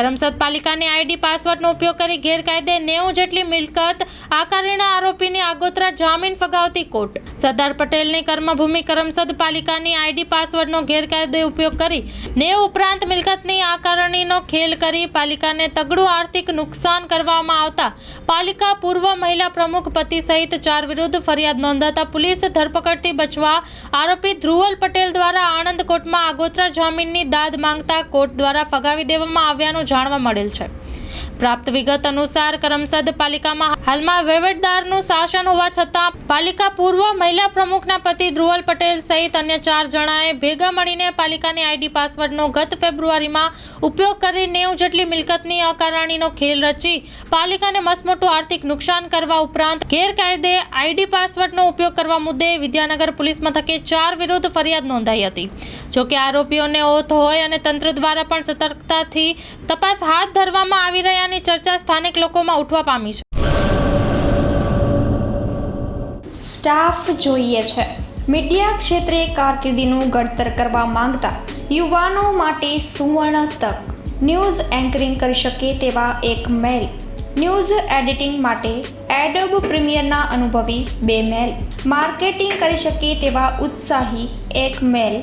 કરમસદ પાલિકાની આઈડી, પાસવર્ડનો ઉપયોગ કરી ગેરકાયદે નેવું જેટલી મિલકત આકારણીના આરોપીની આગોતરા જામીન ફગાવતી કોર્ટ. સરદાર પટેલની કર્મભૂમિ કરમસદ પાલિકાની આઈડી, પાસવર્ડનો ગેરકાયદે ઉપયોગ કરી નેવું ઉપરાંત મિલકતની આકારણીનો ખેલ કરી પાલિકાને તગડું આર્થિક નુકસાન કરવામાં આવતા પાલિકા પૂર્વ મહિલા પ્રમુખ પતિ સહિત ચાર વિરુદ્ધ ફરિયાદ નોંધાતા પોલીસ ધરપકડથી બચવા આરોપી ધ્રુવલ પટેલ દ્વારા આણંદ કોર્ટમાં આગોતરા જામીનની દાદ માંગતા કોર્ટ દ્વારા ફગાવી દેવામાં આવ્યાનું જાણવા મળેલ છે. પ્રાપ્ત વિગત અનુસાર કરમસદ પાલિકામાં હાલમાં વહીવટદારનું શાસન હોવા છતાં પાલિકા પૂર્વ મહિલા પ્રમુખના પતિ ધ્રુવલ પટેલ સહિત અન્ય ચાર જણાએ ભેગા મળીને પાલિકાની આઈડી પાસવર્ડનો ગત ફેબ્રુઆરીમાં ઉપયોગ કરી નેવું જેટલી મિલકતની અકારણીનો ખેલ રચી પાલિકાને મસમોટું આર્થિક નુકસાન કરવા ઉપરાંત ગેરકાયદે આઈડી પાસવર્ડનો ઉપયોગ કરવા મુદ્દે વિદ્યાનગર પોલીસ મથકે ચાર વિરુદ્ધ ફરિયાદ નોંધાઈ હતી. જોકે આરોપીઓને ઓથ હોય અને તંત્ર દ્વારા પણ સતર્કતાથી તપાસ હાથ ધરવામાં આવી રહ્યાની ચર્ચા સ્થાનિક લોકોમાં ઉઠવા પામી છે. સ્ટાફ જોઈએ છે. મીડિયા ક્ષેત્રે કારકિર્દીનું ઘડતર કરવા માંગતા યુવાનો માટે સુવર્ણ તક. ન્યૂઝ એન્કરિંગ કરી શકે તેવા એક મેલ. ન્યૂઝ એડિટિંગ માટે એડોબ પ્રીમિયરના અનુભવી બે મેલ. માર્કેટિંગ કરી શકે તેવા ઉત્સાહી એક મેલ.